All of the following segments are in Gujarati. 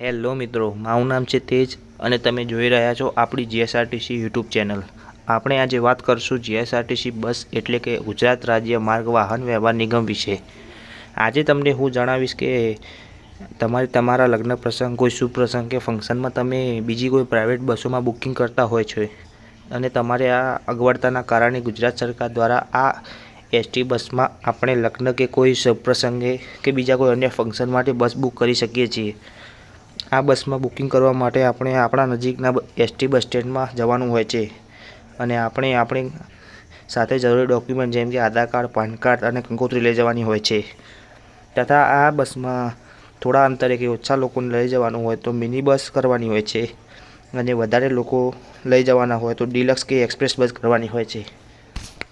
હેલો મિત્રો, મારું નામ છે તેજ અને તમે જોઈ રહ્યા છો આપણી જીએસઆરટીસી યુટ્યુબ ચેનલ. આપણે આજે વાત કરશું જીએસઆરટીસી બસ એટલે કે ગુજરાત રાજ્ય માર્ગ વાહન વ્યવહાર નિગમ વિશે. આજે તમને હું જણાવીશ કે તમારે તમારા લગ્ન પ્રસંગ, કોઈ શુભ પ્રસંગ કે ફંક્શનમાં તમે બીજી કોઈ પ્રાઇવેટ બસોમાં બુકિંગ કરતા હોય છે અને તમારે આ અગવડતાના કારણે ગુજરાત સરકાર દ્વારા આ એસટી બસમાં આપણે લગ્ન કે કોઈ શુભ પ્રસંગે કે બીજા કોઈ અન્ય ફંક્શન માટે બસ બુક કરી શકીએ છીએ. આ બસમાં બુકિંગ કરવા માટે આપણે આપણા નજીકના એસટી બસ સ્ટેન્ડમાં જવાનું હોય છે. અને આપણે આપણી સાથે જરૂરી ડોક્યુમેન્ટ જેમ કે આધાર કાર્ડ, પાન કાર્ડ અને કંકોત્રી લઈ જવાની હોય છે. તથા આ બસમાં થોડા અંતરે કે ઓછા લોકોને લઈ જવાનું હોય તો મિની બસ કરવાની હોય છે. અને વધારે લોકો લઈ જવાના હોય તો ડિલક્સ કે એક્સપ્રેસ બસ કરવાની હોય છે.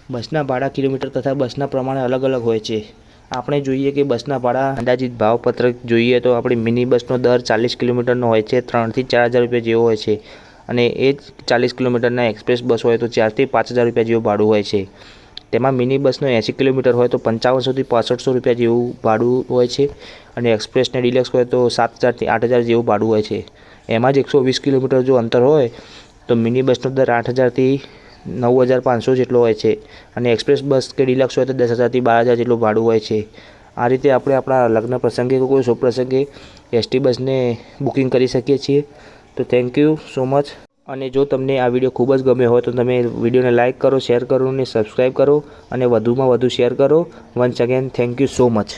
બસના ભાડા કિલોમીટર તથા બસના પ્રમાણે અલગ અલગ હોય છે. આપણે જોઈએ કે બસના ભાડા, અંદાજિત ભાવપત્રક જોઈએ તો આપણી મિની બસનો દર ચાલીસ કિલોમીટરનો હોય છે, ત્રણથી ચાર હજાર રૂપિયા જેવો હોય છે. અને એ જ ચાલીસ કિલોમીટરના એક્સપ્રેસ બસ હોય તો ચારથી પાંચ હજાર રૂપિયા જેવું ભાડું હોય છે. તેમાં મિની બસનો એંસી કિલોમીટર હોય તો પંચાવનસોથી પાસઠસો રૂપિયા જેવું ભાડું હોય છે અને એક્સપ્રેસને ડિલક્સ હોય તો સાત હજારથી આઠ હજાર જેવું ભાડું હોય છે. એમાં જ એકસો વીસ કિલોમીટર જો અંતર હોય, તો મિની બસનો દર આઠ હજારથી નવ હજાર પાંચસો જેટલો હોય છે અને એક્સપ્રેસ બસ કે ડિલક્સ હોય તો દસ હજારથી બાર હજાર જેટલું ભાડું હોય છે. આ રીતે આપણે આપણા લગ્ન પ્રસંગે કોઈ શુભ પ્રસંગે એસટી બસને બુકિંગ કરી શકીએ છીએ. તો થેન્ક યુ સો મચ અને જો તમને આ વીડિયો ખૂબ જ ગમ્યો હોય તો તમે વિડીયોને લાઇક કરો, શેર કરો અને સબસ્ક્રાઈબ કરો અને વધુમાં વધુ શેર કરો. Once again thank you so much